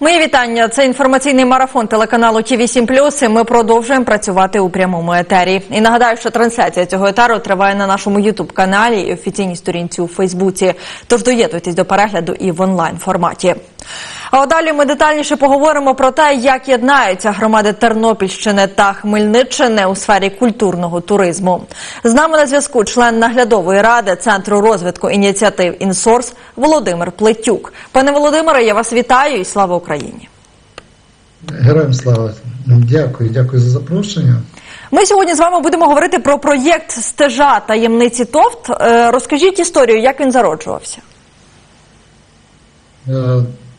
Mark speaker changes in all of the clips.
Speaker 1: Мої вітання. Це інформаційний марафон телеканалу ТІВІ 7 і Ми продовжуємо працювати у прямому етері. І нагадаю, що трансляція цього етеру триває на нашому Ютуб каналі і офіційній сторінці у Фейсбуці. Тож доєднуйтесь до перегляду і в онлайн форматі. А далі ми детальніше поговоримо про те, як єднаються громади Тернопільщини та Хмельниччини у сфері культурного туризму. З нами на зв'язку член наглядової ради Центру розвитку ініціатив «Інсорс» Володимир Плетюк. Пане Володимире, я вас вітаю і слава Україні.
Speaker 2: Героям слава. Дякую, дякую за запрошення.
Speaker 1: Ми сьогодні з вами будемо говорити про проєкт стежа таємниці ТОВТ. Е, Розкажіть історію, як він зароджувався.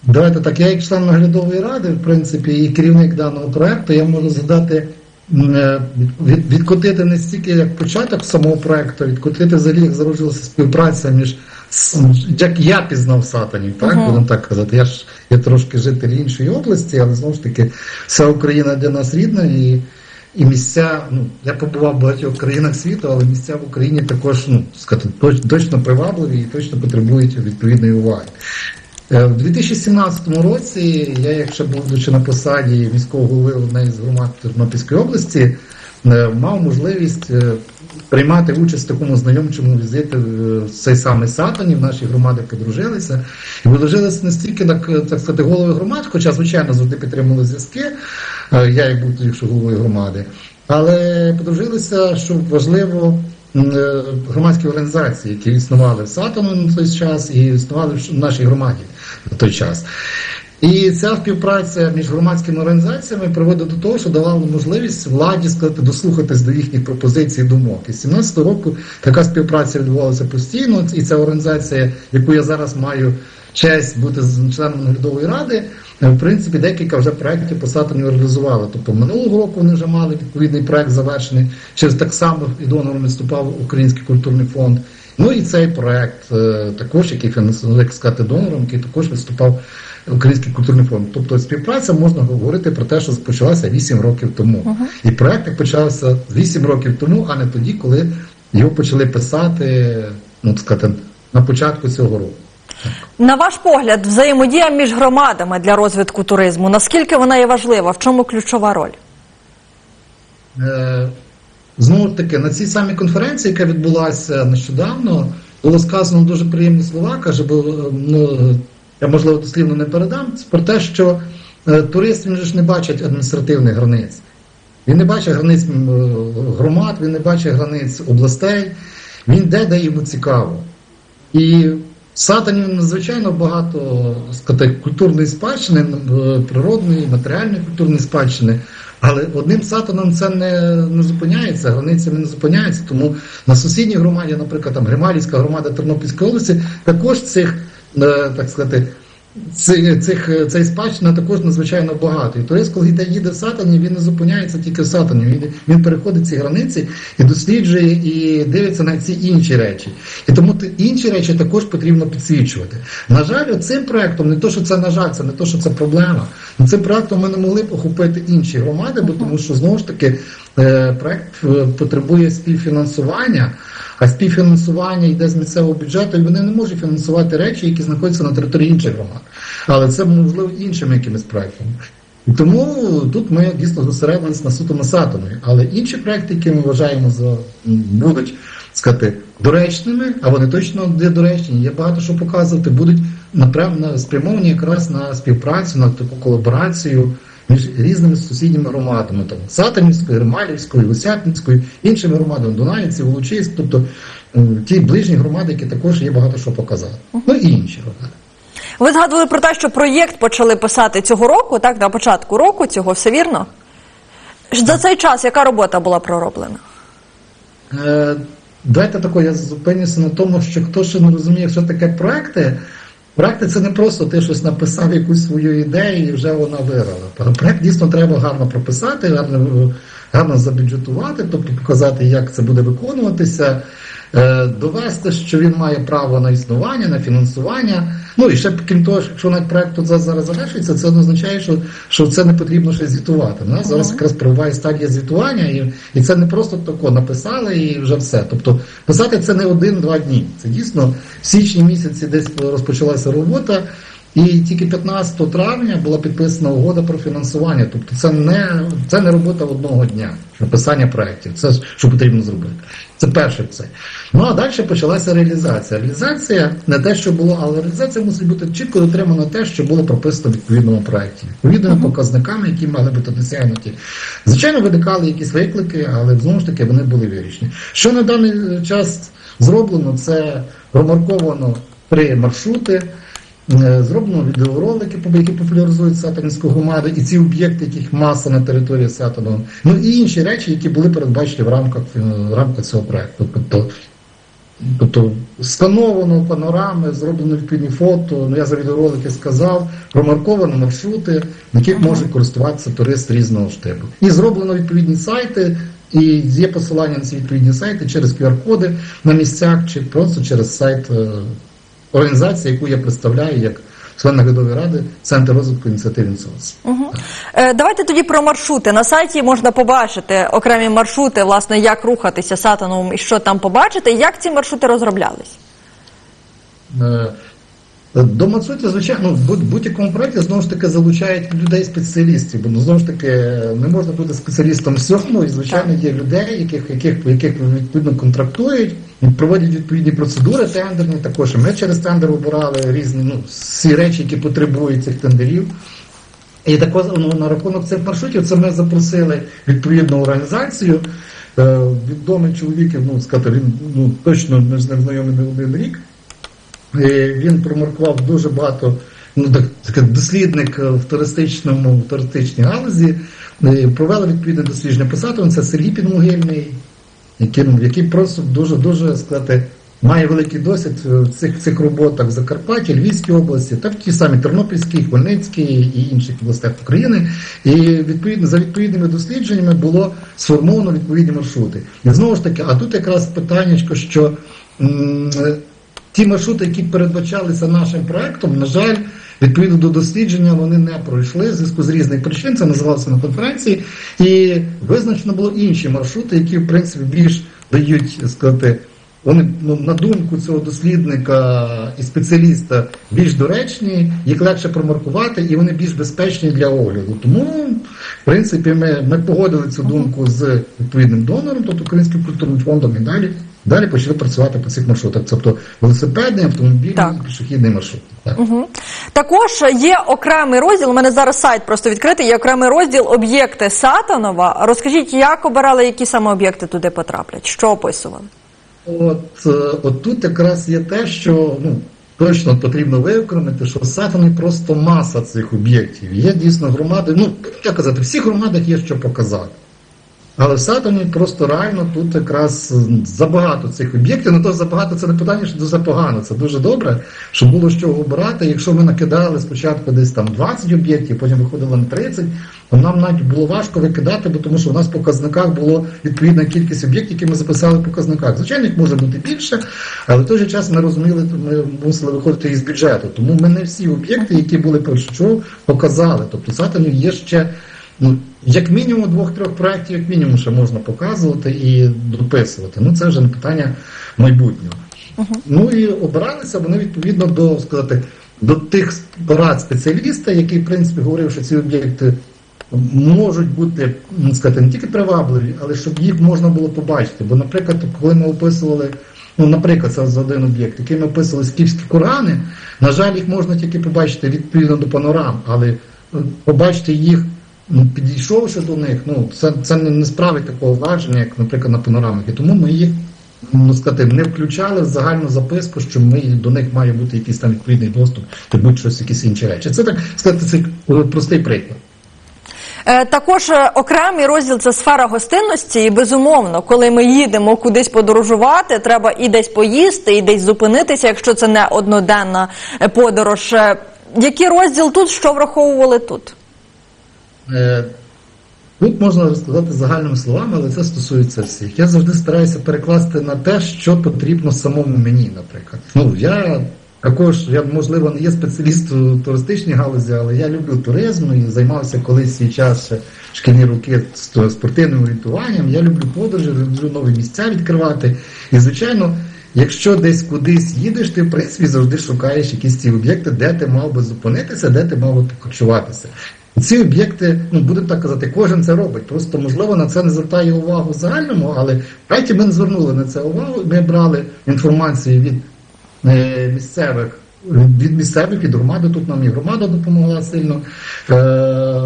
Speaker 2: Давайте так, я як член наглядової ради, в принципі, і керівник даного проекту, я можу згадати, е, від, відкотити не стільки як початок самого проекту, відкотити взагалі, як зароджувалася співпраця між с- як я пізнав сатанів, так
Speaker 1: Мгм.
Speaker 2: будемо так казати. Я ж я трошки житель іншої області, але знову ж таки, вся Україна для нас рідна і. І місця, ну я побував в багатьох країнах світу, але місця в Україні також ну сказати, точно привабливі і точно потребують відповідної уваги. Е, В 2017 році я, якщо будучи на посаді міського голови однієї з громад Тернопільської області, е, мав можливість е, приймати участь в такому знайомчому візиті в цей самий Сатанів. Наші громади подружилися і подружилися не стільки так, так сказати, голови громад, хоча звичайно завжди підтримували зв'язки. Я як був тоді ще головою громади, але подружилися, що важливо. Е, Громадські організації, які існували в САТОМу на той час і існували в нашій громаді на той час. І ця співпраця між громадськими організаціями приводить до того, що давала можливість владі сказати, дослухатись до їхніх пропозицій думок. І з 17 року така співпраця відбувалася постійно. І ця організація, яку я зараз маю честь бути членом наглядової ради, е, в принципі, декілька вже проєктів по Сатані реалізували. Тобто минулого року вони вже мали відповідний проект завершений. Через так само і донором виступав Український культурний фонд. Ну і цей проект е, також, який фінансував, як сказати, донором, який також виступав Український культурний фонд. Тобто співпраця можна говорити про те, що почалася 8 років тому. І проект почався 8 років тому, а не тоді, коли його почали писати, ну так сказати, на початку цього року.
Speaker 1: На ваш погляд, взаємодія між громадами для розвитку туризму. Наскільки вона є важлива? В чому ключова роль?
Speaker 2: Е, Знову ж таки, на цій самій конференції, яка відбулася нещодавно, було сказано дуже приємні слова. Каже, бо ну, я можливо дослівно не передам про те, що е, турист він ж не бачить адміністративних границь. Він не бачить границь е, громад, він не бачить границь областей, він йде, де йому цікаво. І в Сатані надзвичайно багато сказати, культурної спадщини, е, природної, матеріальної культурної спадщини. Але одним сатаном це не, не зупиняється, границями не зупиняється. Тому на сусідній громаді, наприклад, там Грималівська громада Тернопільської області, також цих, е, так сказати, цих, цих, е, цей спадщина також надзвичайно багато. І турист, коли йде їде в Сатані, він не зупиняється тільки в Сатані. Він, він переходить ці границі і досліджує і дивиться на ці інші речі. І тому інші речі також потрібно підсвічувати. На жаль, цим проектом не то, що це на жаль, це не то, що це проблема. Цим проектом ми не могли б охопити інші громади, бо тому що знову ж таки е, проект е, потребує співфінансування. А співфінансування йде з місцевого бюджету, і вони не можуть фінансувати речі, які знаходяться на території інших громад. Але це можливо іншими якимись проектами. Тому тут ми дійсно зосередилися на суто на Сатаної. Але інші проекти, які ми вважаємо за будуть сказати доречними, а вони точно є доречні. Є багато що показувати, будуть напевно спрямовані якраз на співпрацю, на таку колаборацію між різними сусідніми громадами, там Сатанівською, Грималівською, Лосятницькою, іншими громадами, Дунаївці, Волочиськ, тобто ті ближні громади, які також є багато що показати. Ну і інші громади.
Speaker 1: Ви згадували про те, що проєкт почали писати цього року, так, на початку року цього, все вірно? За цей час яка робота була пророблена?
Speaker 2: Е, Давайте тако, я зупинюся на тому, що хто ще не розуміє, що таке проекти. Проекти це не просто ти щось написав якусь свою ідею і вже вона виграла. Проект дійсно треба гарно прописати, гарно, гарно забюджетувати, тобто показати, як це буде виконуватися, довести, що він має право на існування, на фінансування. Ну і ще крім того, якщо навіть проект тут зараз завершується, це не означає, що, що це не потрібно ще звітувати. У нас зараз якраз проває стадія звітування, і, і це не просто тако написали і вже все. Тобто писати це не один-два дні. Це дійсно в січні місяці десь розпочалася робота. І тільки 15 травня була підписана угода про фінансування. Тобто це не це не робота одного дня, написання проєктів. Це що потрібно зробити. Це перше це. Ну а далі почалася реалізація. Реалізація не те, що було, але реалізація мусить бути чітко дотримана те, що було прописано в відповідному проєкті, відповідними показниками, які мали бути досягнуті. Звичайно, виникали якісь виклики, але знову ж таки вони були вирішені. Що на даний час зроблено, це промарковано три маршрути. Е, Зроблено відеоролики, які популяризують сатанівську громаду, і ці об'єкти, яких маса на території Сатану, ну і інші речі, які були передбачені в рамках, е, в рамках цього проекту. Тобто, тобто скановано панорами, зроблено відповідні фото. Ну я за відеоролики сказав, промарковано маршрути, на яких може користуватися турист різного штибу. І зроблено відповідні сайти. І є посилання на ці відповідні сайти через QR-коди на місцях, чи просто через сайт організації, яку я представляю як член наглядової ради Центр розвитку ініціатив «Інсоц».
Speaker 1: Е, Давайте тоді про маршрути. На сайті можна побачити окремі маршрути, власне, як рухатися Сатаном і що там побачити. Як ці маршрути розроблялись?
Speaker 2: Е, До маршрутів, звичайно, в будь- будь-якому проєкті знову ж таки залучають людей спеціалістів, бо ну, знову ж таки не можна бути спеціалістом всьому, і звичайно є людей, яких, яких, яких відповідно контрактують, проводять відповідні процедури тендерні. Також ми через тендер обирали різні ну, всі речі, які потребують цих тендерів. І також ну, на рахунок цих маршрутів це ми запросили відповідну організацію. Е, відомий чоловік, ну сказати, він ну, точно ми з ним знайомі не один рік. Е, Він промаркував дуже багато, ну так, такий дослідник в туристичному, в туристичній галузі. Е, Провели відповідне дослідження по Це Сергій Підмогильний, який, який просто дуже дуже сказати. Має великий досвід в цих, цих роботах в Закарпатті, Львівській області, та в ті самі Тернопільській, Хмельницькій і інших областях України. І відповідно за відповідними дослідженнями було сформовано відповідні маршрути. І знову ж таки, а тут якраз питання, що ті маршрути, які передбачалися нашим проектом, на жаль, відповідно до дослідження, вони не пройшли в зв'язку з різних причин. Це називалося на конференції, і визначено було інші маршрути, які в принципі більш дають сказати. Вони ну, на думку цього дослідника і спеціаліста більш доречні, їх легше промаркувати, і вони більш безпечні для огляду. Тому, в принципі, ми, ми погодили цю думку з відповідним донором, тобто Українським культурним фондом, і далі далі почали працювати по цих маршрутах. Тобто велосипедний, автомобільний
Speaker 1: Так.
Speaker 2: пішохідний маршрут. Так.
Speaker 1: Угу. Також є окремий розділ. У мене зараз сайт просто відкритий. Є окремий розділ об'єкти Сатанова. Розкажіть, як обирали, які саме об'єкти туди потраплять? Що описували?
Speaker 2: От, е, от тут якраз є те, що ну, точно потрібно виокремити, що в Сатані просто маса цих об'єктів. Є дійсно громади, ну, як казати, в всіх громадах є що показати. Але в Сатані просто реально тут якраз забагато цих об'єктів. Ну то забагато це не питання, що дуже погано. Це дуже добре, щоб було що обирати. Якщо ми накидали спочатку десь там 20 об'єктів, потім виходило на 30, то нам навіть було важко викидати, бо тому що у нас в показниках було відповідна кількість об'єктів, які ми записали в показниках. Звичайно, їх може бути більше, але в той же час ми розуміли, ми мусили виходити із бюджету. Тому ми не всі об'єкти, які були першочергово, показали. Тобто Сатані є ще. Ну, як мінімум двох-трьох проєктів, як мінімум, ще можна показувати і дописувати. Ну це вже не питання майбутнього. Ну і обиралися вони відповідно до сказати до тих порад спеціаліста, який в принципі говорив, що ці об'єкти можуть бути ну, сказати, не тільки привабливі, але щоб їх можна було побачити. Бо, наприклад, коли ми описували. Ну, наприклад, це за один об'єкт, який ми описували скіфські кургани, на жаль, їх можна тільки побачити відповідно до панорам, але е, побачити їх, підійшовши до них, ну це, це не, справить такого враження, як, наприклад, на панорамах. Тому ми їх ну, сказати, не включали в загальну записку, що ми до них має бути якийсь там відповідний доступ, чи будь-щось, якісь інші речі. Це так сказати, це е, простий приклад.
Speaker 1: Е, Також е, окремий розділ це сфера гостинності, і безумовно, коли ми їдемо кудись подорожувати, треба і десь поїсти, і десь зупинитися, якщо це не одноденна подорож. Який розділ тут, що враховували тут?
Speaker 2: Е, Тут можна розказати загальними словами, але це стосується всіх. Я завжди стараюся перекласти на те, що потрібно самому мені, наприклад. Ну, я також, я, можливо, не є спеціаліст у туристичній галузі, але я люблю туризм і займався колись свій час шкільні роки спортивним орієнтуванням. Я люблю подорожі, люблю нові місця відкривати. І, звичайно, якщо десь кудись їдеш, ти в принципі завжди шукаєш якісь ці об'єкти, де ти мав би зупинитися, де ти мав би покочуватися. Ці об'єкти, ну будемо так казати, кожен це робить. Просто можливо на це не звертає увагу в загальному, але в ми не звернули на це увагу. Ми брали інформацію від е, місцевих. Від місцевих від громади тут нам і громада допомогла сильно. Е,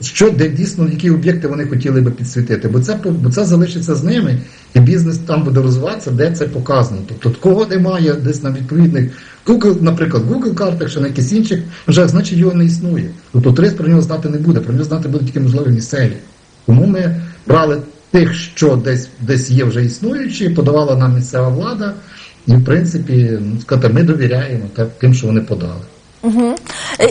Speaker 2: що де дійсно які об'єкти вони хотіли би підсвітити, бо це бо це залишиться з ними, і бізнес там буде розвиватися, де це показано. Тобто кого немає десь на відповідних Google, наприклад, Google картах чи на якісь інших, вже значить його не існує. Тобто турист про нього знати не буде, про нього знати будуть тільки можливо місцеві. Тому ми брали тих, що десь десь є вже існуючі, подавала нам місцева влада, і в принципі, ну сказати, ми довіряємо так, тим, що вони подали.
Speaker 1: Угу.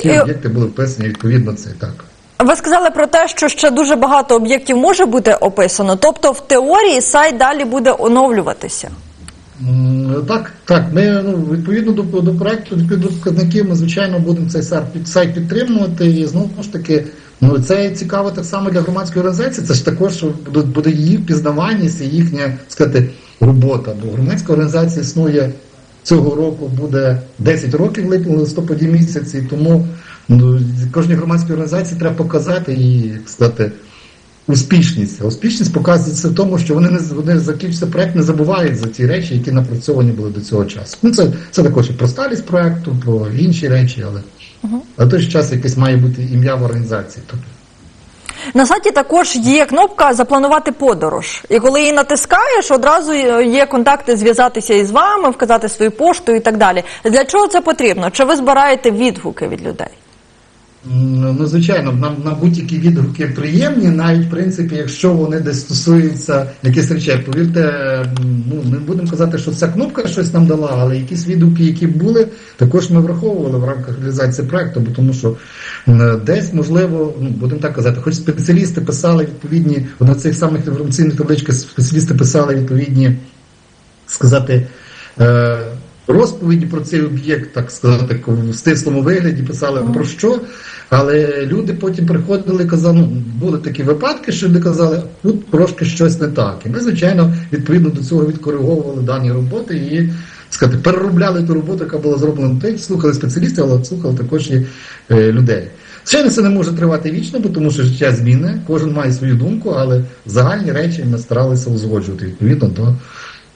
Speaker 2: Ті об'єкти були вписані відповідно це так.
Speaker 1: Ви сказали про те, що ще дуже багато об'єктів може бути описано. Тобто, в теорії сайт далі буде оновлюватися.
Speaker 2: Так, так. Ми ну, відповідно до, до проекту, відповідно до показників, ми звичайно будемо цей сайт, підтримувати. І знову ж таки, ну це цікаво так само для громадської організації. Це ж також буде, її впізнаваність і їхня сказати, робота. Бо громадська організація існує цього року, буде 10 років липні листопаді місяці. Тому ну, кожній громадській організації треба показати і сказати. Успішність. А успішність показується в тому, що вони не вони закінчиться проект, не забувають за ті речі, які напрацьовані були до цього часу. Ну це, це також і про сталість проекту, про інші речі, але а в той же час якесь має бути ім'я в організації. Тобто
Speaker 1: На сайті також є кнопка Запланувати подорож. І коли її натискаєш, одразу є контакти зв'язатися із вами, вказати свою пошту і так далі. Для чого це потрібно? Чи ви збираєте відгуки від людей?
Speaker 2: М, Ну, звичайно, на, на будь-які відгуки приємні, навіть в принципі, якщо вони десь стосуються якихось речей. Повірте, ну не будемо казати, що ця кнопка щось нам дала, але якісь відгуки, які були, також ми враховували в рамках реалізації проекту, бо тому що десь можливо, ну будемо так казати, хоч спеціалісти писали відповідні на цих самих інформаційних табличках, спеціалісти писали відповідні сказати. Е, Розповіді про цей об'єкт, так сказати, в стислому вигляді писали про що, але люди потім приходили і казали, ну, були такі випадки, що люди казали, тут трошки щось не так. І ми, звичайно, відповідно до цього відкориговували дані роботи і сказати, переробляли ту роботу, яка була зроблена. Тобто слухали спеціалістів, але слухали також і е, людей. Звичайно, це не може тривати вічно, бо тому що життя змінне, кожен має свою думку, але загальні речі ми старалися узгоджувати відповідно до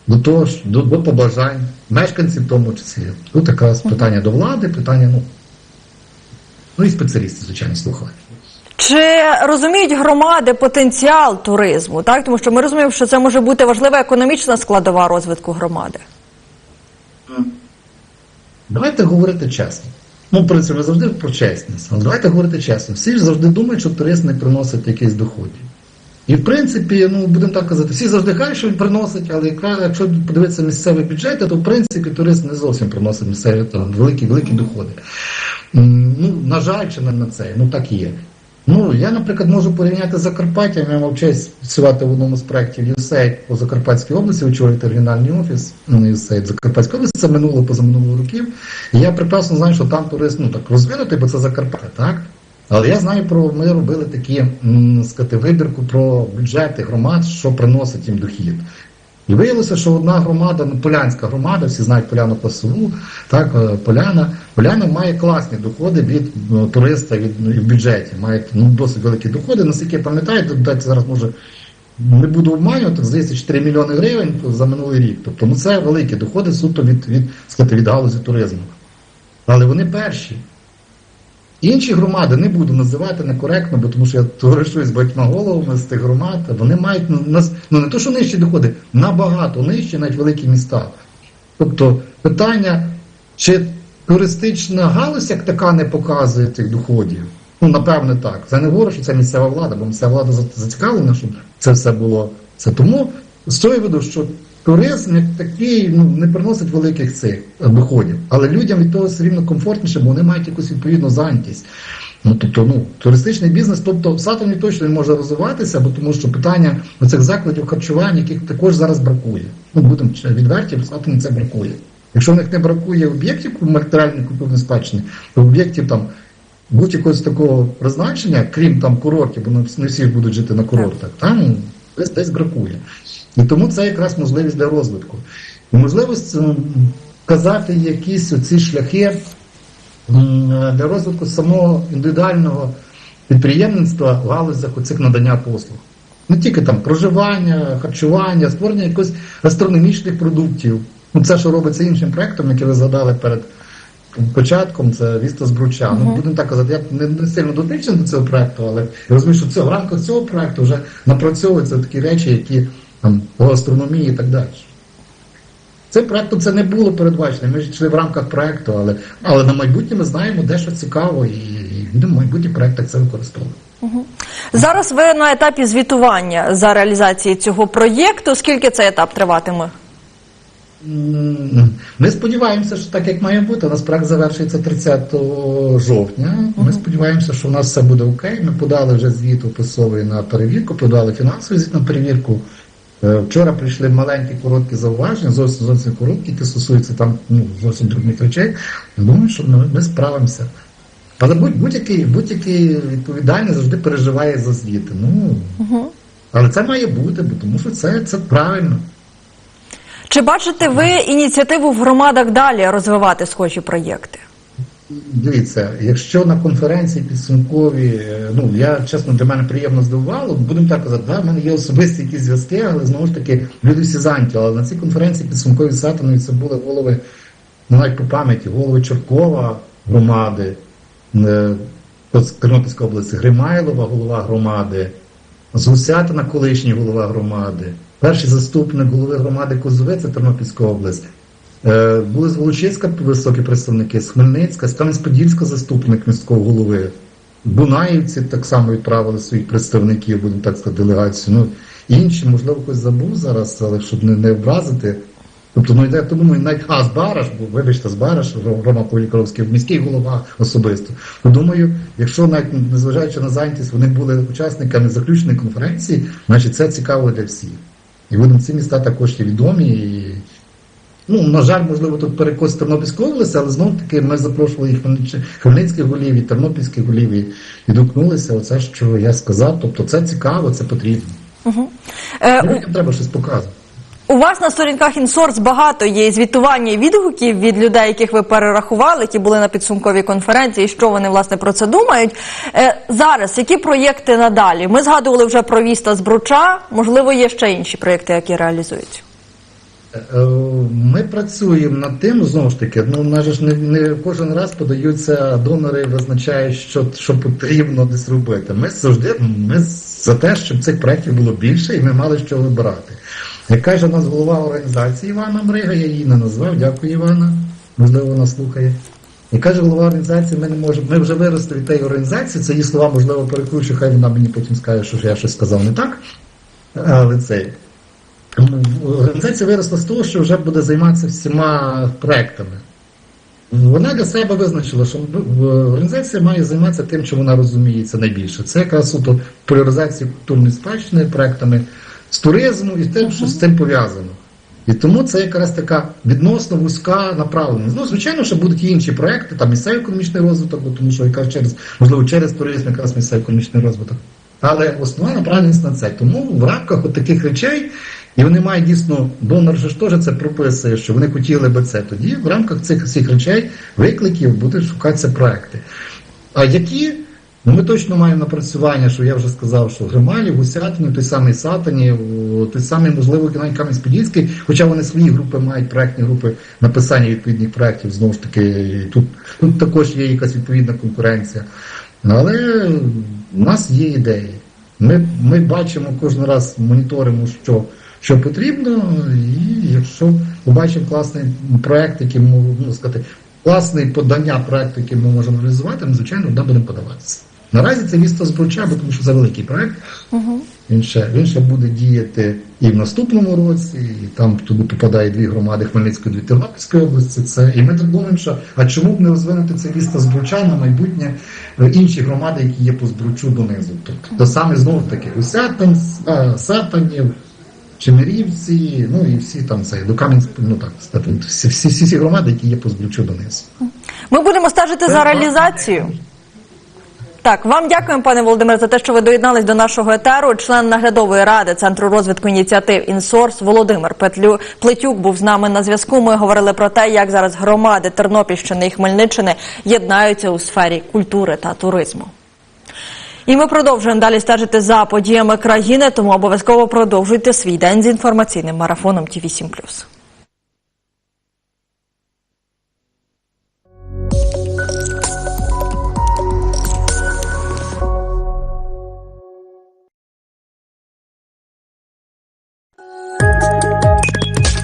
Speaker 2: до того ж, до, до побажань мешканців в тому числі. Тут якраз питання до влади, питання, ну, ну і спеціалісти, звичайно, слухали.
Speaker 1: Чи розуміють громади потенціал туризму? Так, тому що ми розуміємо, що це може бути важлива економічна складова розвитку громади.
Speaker 2: Давайте говорити чесно. Ну, в принципі, ми завжди про чесність. Але давайте говорити чесно. Всі ж завжди думають, що турист не приносить якісь доходів. І в принципі, ну будемо так казати, всі завжди кажуть, що він приносить, але якраз якщо подивитися місцеві бюджети, то в принципі турист не зовсім приносить місцеві там, великі великі доходи. Ну, на жаль, чи не на це, ну так є. Ну, я, наприклад, можу порівняти з Закарпаттям, я мав честь працювати в одному з проєктів USAID по Закарпатській області, очолювати регіональний офіс ну, USAID Закарпатської області, це минуло позаминулого років. І я прекрасно знаю, що там турист ну, так розвинутий, бо це Закарпаття, так? Але я знаю про ми робили такі сказати, вибірку про бюджети громад, що приносить їм дохід. І виявилося, що одна громада, ну полянська громада, всі знають поляну Косову, так, е, поляна. Поляна має класні доходи від ну, туриста від ну, і в бюджеті. Має ну, досить великі доходи. Наскільки я пам'ятаю, депутат зараз може не буду обманювати, здається, 4 мільйони гривень за минулий рік. Тобто, ну це великі доходи суто від, від, сказати, від галузі туризму. Але вони перші. Інші громади не буду називати некоректно, бо тому що я товаришую з багатьма головами з тих громад. Вони мають ну, нас ну не то, що нижчі доходи, набагато нижчі, навіть великі міста. Тобто питання, чи туристична галузь як така не показує цих доходів? Ну, напевне, так. Це не говорю, що це місцева влада, бо місцева влада зацікавлена, щоб це все було. Це тому з цього виду, що туризм як такий ну, не приносить великих цих доходів. Але людям від того все рівно комфортніше, бо вони мають якусь відповідну зайнятість. Ну, тобто, ну, туристичний бізнес, тобто в Сатані точно не може розвиватися, бо тому що питання оцих закладів харчування, яких також зараз бракує. Ну, будемо відверті, в Сатані це бракує. Якщо в них не бракує об'єктів матеріальної культурної спадщини, то об'єктів там будь-якогось такого призначення, крім там курортів, бо не всі будуть жити на курортах, там десь десь бракує. І тому це якраз можливість для розвитку. І можливість м, вказати якісь оці шляхи для розвитку самого індивідуального підприємництва в галузях оцих надання послуг. Не тільки там проживання, харчування, створення якихось гастрономічних продуктів. Ну, це, що робиться іншим проектом, який ви згадали перед початком, це Віста з Бруча. Ну, будемо так казати, я не, не сильно дотичний до цього проекту, але я розумію, що це в рамках цього проекту вже напрацьовуються такі речі, які там по гастрономії і так далі. Цим проектом це не було передбачено. Ми ж йшли в рамках проекту, але, але на майбутнє ми знаємо, де що цікаво, і, і будемо в майбутніх проектах це використовувати.
Speaker 1: Зараз ви на етапі звітування за реалізації цього проєкту. Скільки цей етап триватиме?
Speaker 2: Ми сподіваємося, що так як має бути, у нас проект завершується 30 жовтня. Ми сподіваємося, що у нас все буде окей. Ми подали вже звіт описовий на перевірку, подали фінансовий звіт на перевірку. Е, Вчора прийшли маленькі короткі зауваження, зовсім зовсім короткі, які стосуються там ну, зовсім дрібних речей. Я Думаю, що ми, ми справимося. Але будь- будь-який будь-який відповідальний завжди переживає за звіти. Ну, Але це має бути, бо тому що це, це правильно.
Speaker 1: Чи бачите ви ініціативу в громадах далі розвивати схожі проєкти?
Speaker 2: Дивіться, якщо на конференції підсумкові, е, ну я чесно для мене приємно здивувало, будемо так казати, да, в мене є особисті якісь зв'язки, але знову ж таки люди всі зайняті. Але на цій конференції підсумкові Сатанові це були голови, ну навіть по пам'яті, голови Чоркова громади, е, Тернопільської області, Гримайлова, голова громади, з Гусятина, колишній голова громади, перший заступник голови громади Козове, це Тернопільська область. Були з Волочиська високі представники, з Хмельницька, з Кам'янець-Подільська заступник міського голови. Бунаївці так само відправили своїх представників, будемо так сказати, делегацію. Ну, інші, можливо, хтось забув зараз, але щоб не, не образити. Тобто, ну йде, тому навіть а, з Бараш, бо вибачте, з Бараш, Рома Полікровський, міський голова особисто. То думаю, якщо навіть незважаючи на зайнятість, вони були учасниками заключної конференції, значить це цікаво для всіх. І будемо ці міста також є відомі. І, Ну, на жаль, можливо, тут перекос Тернопільської області, але знов таки ми запрошували і хмельницьких голів, і тернопільських голів, і відгукнулися. Оце, що я сказав. Тобто це цікаво, це потрібно.
Speaker 1: Е, у-
Speaker 2: Людям треба щось показувати.
Speaker 1: У вас на сторінках інсорс багато є звітування і відгуків від людей, яких ви перерахували, які були на підсумковій конференції, що вони власне про це думають. Е, зараз які проєкти надалі? Ми згадували вже про Віста з Бруча. Можливо, є ще інші проєкти, які реалізуються.
Speaker 2: Е, Ми працюємо над тим, знову ж таки, ну на ж не, не кожен раз подаються донори, визначають, що, що потрібно десь робити. Ми завжди ми за те, щоб цих проєктів було більше, і ми мали що вибирати. Як каже у нас голова організації Івана Мрига, я її не назвав, дякую Івана, можливо, вона слухає. І каже голова організації, ми не можемо, ми вже виросли від тієї організації, це її слова, можливо, перекручу, хай вона мені потім скаже, що я щось сказав не так. Але це Організація виросла з того, що вже буде займатися всіма проектами. Вона для себе визначила, що організація має займатися тим, чим вона розуміється найбільше. Це якраз суто популяризація культурної спадщини, проектами з туризму і тим, що з цим пов'язано. І тому це якраз така відносно вузька направленість. Ну, звичайно, що будуть і інші проекти, там місцевий економічний розвиток, тому що якраз через, можливо, через туризм якраз місцевий економічний розвиток. Але основна направленість на це. Тому в рамках от таких речей, і вони мають дійсно, донор же ж теж це прописує, що вони хотіли би це. Тоді в рамках цих всіх речей, викликів будуть шукатися проекти. А які? Ну, ми точно маємо напрацювання, що я вже сказав, що Грималів, Гусятині, той самий Сатані, той самий, можливо, Кам'янець-Подільський, хоча вони свої групи мають проектні групи написання відповідних проєктів, знову ж таки, тут, тут також є якась відповідна конкуренція. Ну, Але в нас є ідеї. Ми, ми бачимо кожен раз, моніторимо, що, що потрібно, і якщо побачимо класний проєкт, який ми, ну, сказати, класне подання проєкту, який ми можемо реалізувати, ми, звичайно, туди будемо подаватися. Наразі це місто Збруча, бо тому що це великий проєкт. Він ще, він ще буде діяти і в наступному році, і там туди попадає дві громади Хмельницької, дві Тернопільської області. Це і ми так думаємо, що а чому б не розвинути це місто Збруча на майбутнє е, інші громади, які є по Збручу донизу. Тобто то саме знову таки Усятин, е, Сатанів, Чемерівці, ну і всі там це до Кам'янськ, ну так всі, всі, всі, громади, які є по Збручу донизу.
Speaker 1: Ми будемо стежити
Speaker 2: Це
Speaker 1: за
Speaker 2: класно.
Speaker 1: реалізацією. Так, вам дякуємо, пане Володимир, за те, що ви доєднались до нашого етеру. Член наглядової ради Центру розвитку ініціатив Інсорс Володимир Петлю Плетюк був з нами на зв'язку. Ми говорили про те, як зараз громади Тернопільщини і Хмельниччини єднаються у сфері культури та туризму. І ми продовжуємо далі стежити за подіями країни, тому обов'язково продовжуйте свій день з інформаційним марафоном Ті 7